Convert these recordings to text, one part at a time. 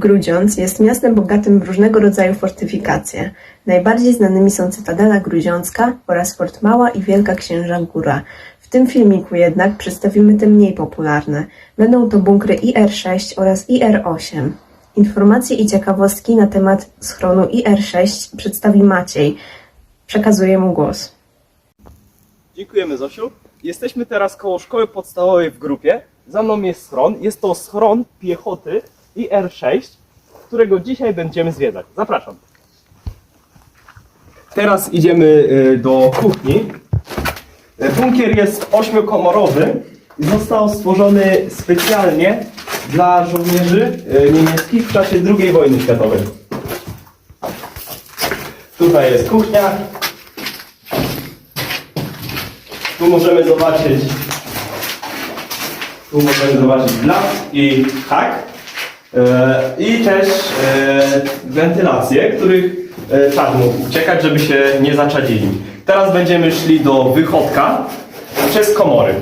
Grudziądz jest miastem bogatym w różnego rodzaju fortyfikacje. Najbardziej znanymi są Cytadela Grudziącka oraz Fort Mała i Wielka Księża Góra. W tym filmiku jednak przedstawimy te mniej popularne. Będą to bunkry IR-6 oraz IR-8. Informacje i ciekawostki na temat schronu IR-6 przedstawi Maciej. Przekazuję mu głos. Dziękujemy Zosiu. Jesteśmy teraz koło szkoły podstawowej w grupie. Za mną jest schron. Jest to schron piechoty IR-6, którego dzisiaj będziemy zwiedzać. Zapraszam. Teraz idziemy y, do kuchni. Y, Bunkier jest ośmiokomorowy i został stworzony specjalnie dla żołnierzy y, niemieckich w czasie II wojny światowej. Tutaj jest kuchnia, tu możemy zobaczyć tu możemy zobaczyć blask i hak e, i też e, wentylacje, których e, czad mógł uciekać, żeby się nie zaczadzili. Teraz będziemy szli do wychodka przez komory.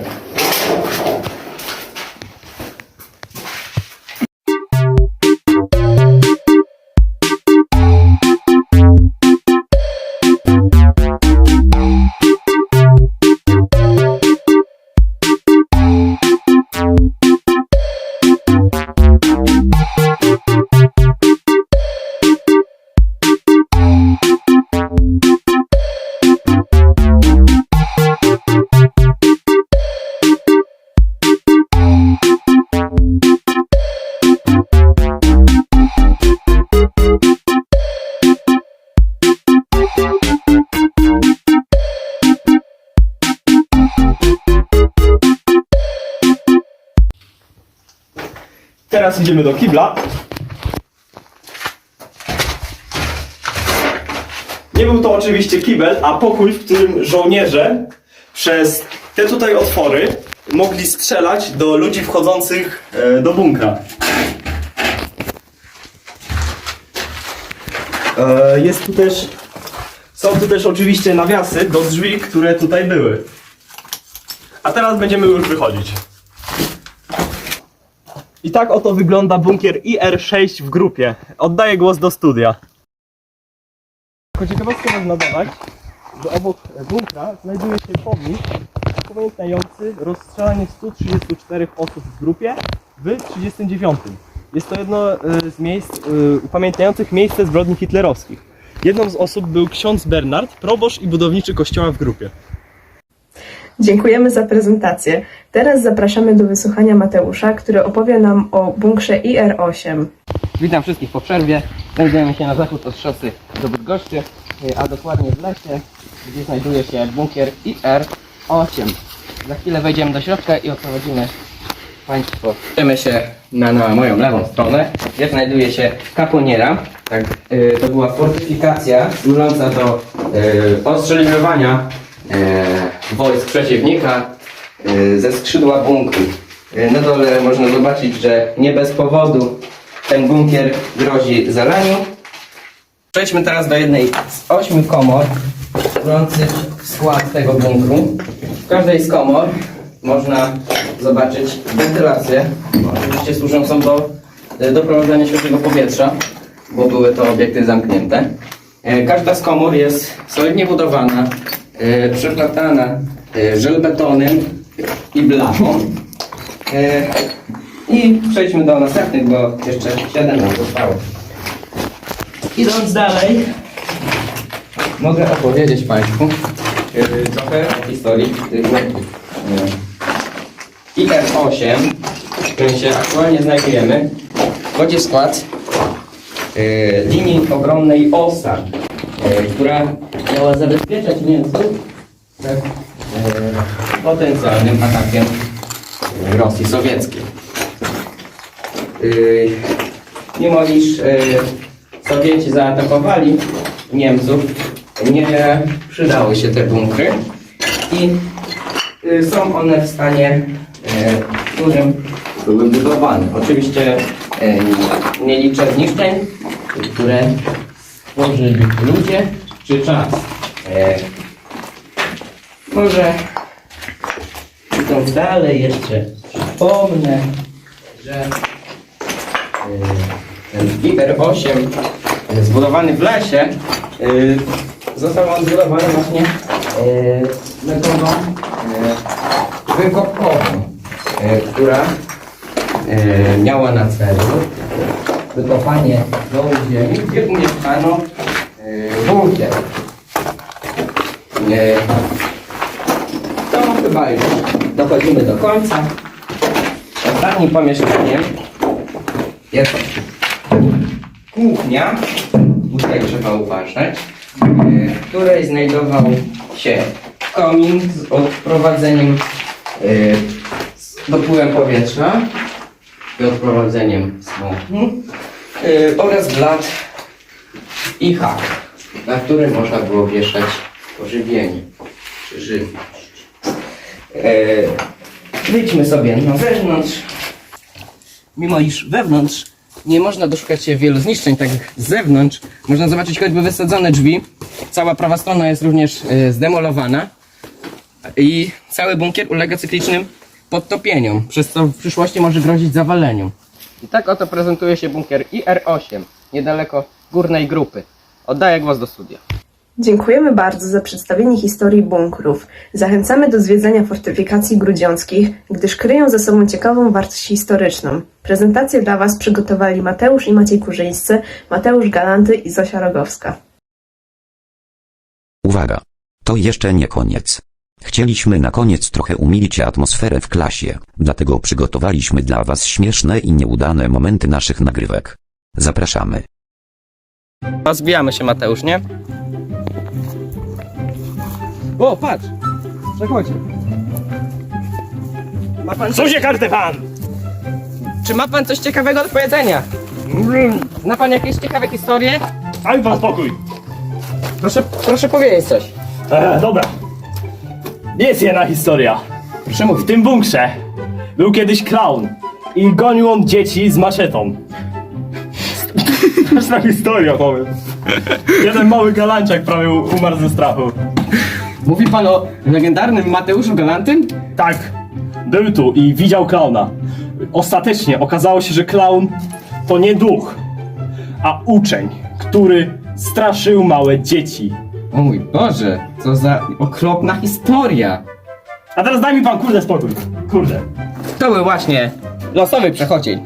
Teraz idziemy do kibla. Nie był to oczywiście kibel, a pokój, w którym żołnierze przez te tutaj otwory mogli strzelać do ludzi wchodzących e, do bunkra. E, Jest tu też, są tu też oczywiście nawiasy do drzwi, które tutaj były. A teraz będziemy już wychodzić. I tak oto wygląda bunkier IR-6 w grupie. Oddaję głos do studia. Jako ciekawostkę można dodać, że obok bunkra znajduje się pomnik upamiętniający rozstrzelanie 134 osób w grupie w 39. Jest to jedno e, z miejsc e, upamiętniających miejsce zbrodni hitlerowskich. Jedną z osób był ksiądz Bernard, proboszcz i budowniczy kościoła w grupie. Dziękujemy za prezentację. Teraz zapraszamy do wysłuchania Mateusza, który opowie nam o bunkrze IR-8. Witam wszystkich po przerwie. Znajdujemy się na zachód od szosy do Bydgoszczy, y, a dokładnie w lesie, gdzie znajduje się bunkier IR-8. Za chwilę wejdziemy do środka i oprowadzimy Państwo. Idziemy się na, na moją lewą stronę, gdzie znajduje się kaponiera. Tak, y, to była fortyfikacja służąca do y, ostrzeliwania y, wojsk przeciwnika ze skrzydła bunkru. Y, Na dole można zobaczyć, że nie bez powodu ten bunkier grozi zalaniu. Przejdźmy teraz do jednej z ośmiu komor wchodzących w skład tego bunkru. W każdej z komor można zobaczyć wentylację, oczywiście służącą do e, doprowadzania świeżego powietrza, bo były to obiekty zamknięte. Każda z komór jest solidnie budowana, przeplatana żelbetonem i blachą. E, I przejdźmy do następnych, bo jeszcze 7 nam zostało. Idąc dalej, mogę opowiedzieć Państwu e, trochę historii tych bloków. E, IR-8, w którym się aktualnie znajdujemy, wchodzi w skład linii obronnej OSA, która miała zabezpieczać Niemców potencjalnym atakiem Rosji Sowieckiej. Yy, mimo iż yy, Sowieci zaatakowali Niemców, nie przydały się te bunkry i yy, są one w stanie, którym były budowane. Oczywiście nie liczę zniszczeń, które stworzyli ludzie czy czas. Może idąc dalej jeszcze przypomnę, że ten IR-8 e, zbudowany w lesie e, został on zbudowany właśnie e, metodą e, wykopkową, e, która e, miała na celu wykopanie dołu ziemi, gdzie umieszczano e, bunkier. E, to chyba już dochodzimy do końca. Ostatnim pomieszczeniem jest kuchnia, tutaj trzeba uważać, e, w której znajdował się komin z odprowadzeniem e, z dopływem powietrza i odprowadzeniem smogu e, oraz blat i hak, na którym można było wieszać pożywienie czy żywność. E, Wyjdźmy sobie na zewnątrz. Mimo iż wewnątrz nie można doszukać się wielu zniszczeń, tak z zewnątrz można zobaczyć choćby wysadzone drzwi. Cała prawa strona jest również e, zdemolowana i cały bunkier ulega cyklicznym podtopieniom, przez co w przyszłości może grozić zawaleniu. I tak oto prezentuje się bunkier IR-8, niedaleko górnej grupy. Oddaję głos do studia. Dziękujemy bardzo za przedstawienie historii bunkrów. Zachęcamy do zwiedzania fortyfikacji grudziąckich, gdyż kryją ze sobą ciekawą wartość historyczną. Prezentację dla Was przygotowali Mateusz i Maciej Kurzyńscy, Mateusz Galanty i Zosia Rogowska. Uwaga! To jeszcze nie koniec. Chcieliśmy na koniec trochę umilić atmosferę w klasie, dlatego przygotowaliśmy dla Was śmieszne i nieudane momenty naszych nagrywek. Zapraszamy. Rozbijamy się, Mateusz, nie? O, patrz! Przechodzi. Ma pan Co się kartę pan? Czy ma pan coś ciekawego do powiedzenia? Zna pan jakieś ciekawe historie? Daj pan spokój. Proszę, proszę powiedzieć coś. E, dobra. Jest jedna historia. Proszę W mówić. tym bunkrze był kiedyś klaun i gonił on dzieci z maczetą. Straszna historia, powiem. Jeden mały galanciak prawie umarł ze strachu. Mówi pan o legendarnym Mateuszu Galantym? Tak, był tu i widział klauna. Ostatecznie okazało się, że klaun to nie duch, a uczeń, który straszył małe dzieci. O mój Boże, co za okropna historia. A teraz daj mi pan kurde spokój. Kurde. To był właśnie losowy przechodzień.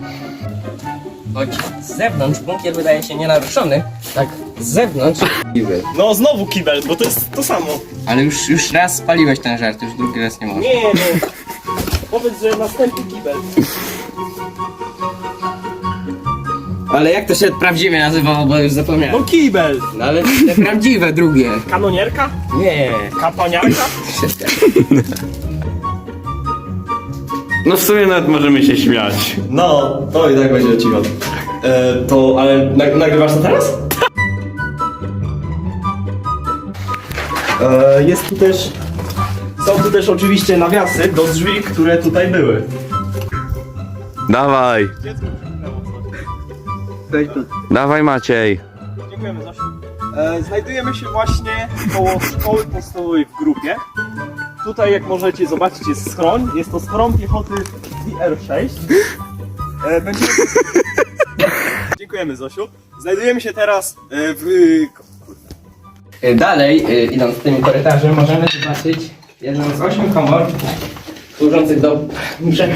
Choć z zewnątrz bunkier wydaje się nienaruszony, tak z zewnątrz... No znowu kibel, bo to jest to samo. Ale już, już raz spaliłeś ten żart, już drugi raz nie możesz. Nie, no. Powiedz, że następny kibel. Ale jak to się prawdziwie nazywało, bo już zapomniałem. No kibel. No ale te prawdziwe drugie. Kanonierka? Nie. Kapaniarka? No w sumie nawet możemy się śmiać. No, to i tak będzie odcinek. E, to, ale nag- nagrywasz to teraz? E, jest tu też... Są tu też oczywiście nawiasy do drzwi, które tutaj były. Dawaj, dawaj Maciej. Dziękujemy Zosiu. E, znajdujemy się właśnie koło szkoły podstawowej w grupie. Tutaj jak możecie zobaczyć jest schroń. Jest to schron piechoty IR-6. E, będziemy... Dziękujemy Zosiu. Znajdujemy się teraz e, w... Y, Dalej, y, idąc tym korytarzem, możemy zobaczyć jedną z ośmiu komor służących do msze.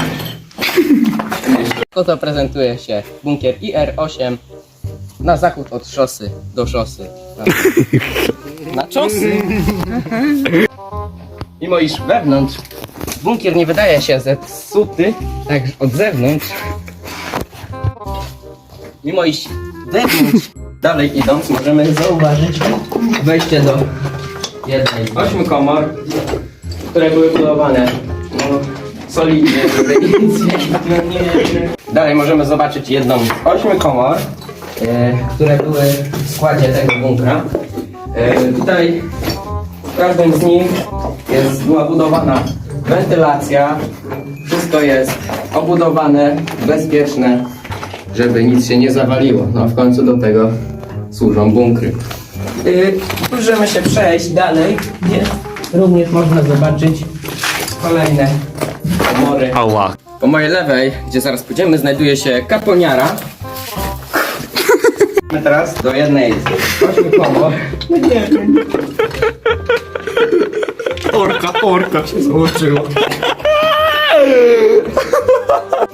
Oto prezentuje się bunkier IR-8 na zachód od szosy do szosy. Na, na czosy. Mimo iż wewnątrz bunkier nie wydaje się zepsuty, tak od zewnątrz. Mimo iż wewnątrz dalej idąc możemy zauważyć wejście do jednej z ośmiu komor, które były budowane no, solidnie, żeby nic nie. Dalej możemy zobaczyć jedną z ośmiu komor, e, które były w składzie tego bunkra. E, tutaj w każdym z nich jest, była budowana wentylacja, wszystko jest obudowane, bezpieczne, żeby nic się nie zawaliło. No a w końcu do tego służą bunkry. Yy, możemy się przejść dalej, gdzie również można zobaczyć kolejne komory. Ała. Po mojej lewej, gdzie zaraz pójdziemy, znajduje się kaponiara. Teraz do jednej z ośmiu komor. No nie wiem. Orka, orka się złączyła.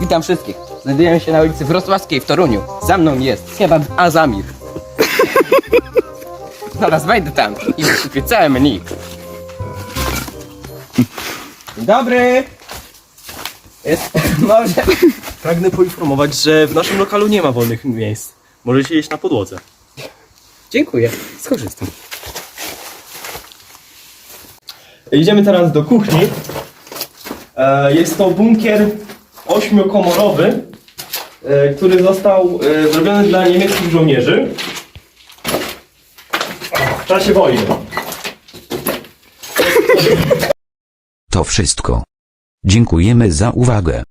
Witam wszystkich. Znajdujemy się na ulicy Wrocławskiej w Toruniu. Za mną jest kebab Azamir. Zaraz wejdę tam i wysypię całe menu. Dzień dobry. Jest może... Pragnę poinformować, że w naszym lokalu nie ma wolnych miejsc. Możecie jeść na podłodze. Dziękuję. Skorzystam. Idziemy teraz do kuchni. E, Jest to bunkier ośmiokomorowy, e, który został e, zrobiony dla niemieckich żołnierzy w czasie wojny. To wszystko. Dziękujemy za uwagę.